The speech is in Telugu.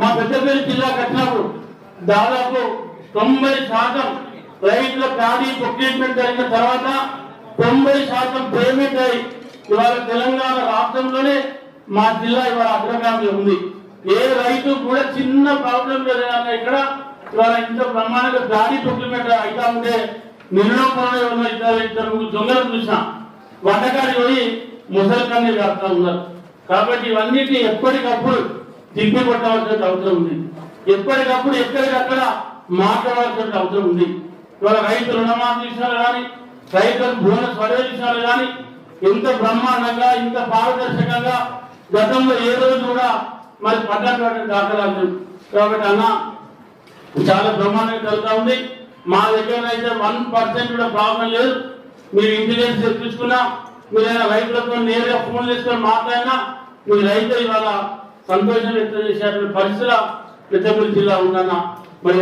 మా పెద్దపల్లి జిల్లా కట్టినప్పుడు దాదాపు తొంభై శాతం రైతుల ఖాళీ ప్రొక్యూర్మెంట్ జరిగిన తర్వాత తొంభై శాతం పేమెంట్ అయి ఇవాళ తెలంగాణ రాష్ట్రంలోనే మా జిల్లా ఇవాళ అగ్రగామిలో ఉంది. ఏ రైతు కూడా చిన్న ప్రాబ్లం లేదు ఇక్కడ ఇవాళ ఇంత బ్రహ్మాండంగా ప్యాడీ ప్రొక్యూర్మెంట్ అయితా ఉంటే నిర్ణయం ఇద్దరు ఇద్దరు ముగ్గురు దొంగలు చూసిన వంటకాడి పోయి ముసలి కన్నీరు కాస్తా ఉన్నారు. కాబట్టి ఇవన్నిటిని ఎప్పటికప్పుడు తిప్పి కొట్టవలసిన అవసరం ఉంది. ఎప్పటికప్పుడు ఎక్కడికక్కడ మాట్లాడవలసిన అవసరం ఉంది. ఇవాళ రైతు రుణమాఫీ విషయాలు కానీ రైతులు భూమి పడే విషయాలు కానీ ఇంత బ్రహ్మాండంగా ఇంత పారదర్శకంగా గతంలో ఏ రోజు కూడా మరి పడ్డటువంటి దాఖలాలు కాబట్టి అన్న చాలా బ్రహ్మాండంగా జరుగుతూ ఉంది. మా దగ్గర అయితే వన్ పర్సెంట్ కూడా ప్రాబ్లం లేదు. మీరు ఇంటెలిజెన్స్ తెప్పించుకున్నా మీరు ఏదైనా రైతులతో నేరుగా ఫోన్ చేసుకొని మాట్లాడినా మీ రైతు ఇవాళ సంతోషం వ్యక్తం చేశారు పరిస్థితుల పెద్దపల్లి జిల్లా ఉందన్న మరి